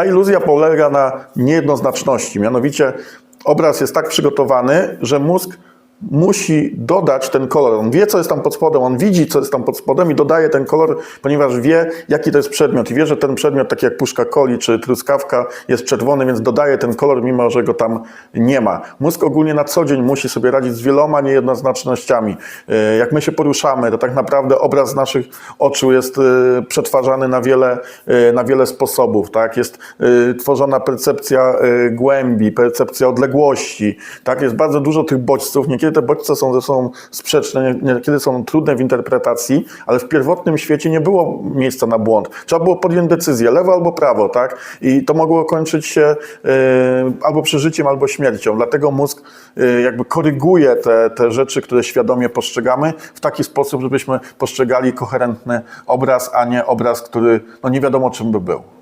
Ta iluzja polega na niejednoznaczności, mianowicie obraz jest tak przygotowany, że mózg musi dodać ten kolor. On wie, co jest tam pod spodem, on widzi, co jest tam pod spodem i dodaje ten kolor, ponieważ wie, jaki to jest przedmiot i wie, że ten przedmiot, tak jak puszka coli czy truskawka, jest czerwony, więc dodaje ten kolor, mimo że go tam nie ma. Mózg ogólnie na co dzień musi sobie radzić z wieloma niejednoznacznościami. E, Jak my się poruszamy, to tak naprawdę obraz naszych oczu jest e, przetwarzany na wiele, e, na wiele sposobów. Tak? Jest tworzona percepcja głębi, percepcja odległości. Tak? Jest bardzo dużo tych bodźców. Niekiedy te bodźce są ze sobą sprzeczne, niekiedy są trudne w interpretacji, ale w pierwotnym świecie nie było miejsca na błąd. Trzeba było podjąć decyzję, lewo albo prawo, tak? I to mogło kończyć się e, albo przeżyciem, albo śmiercią. Dlatego mózg e, jakby koryguje te, te rzeczy, które świadomie postrzegamy w taki sposób, żebyśmy postrzegali koherentny obraz, a nie obraz, który no nie wiadomo czym by był.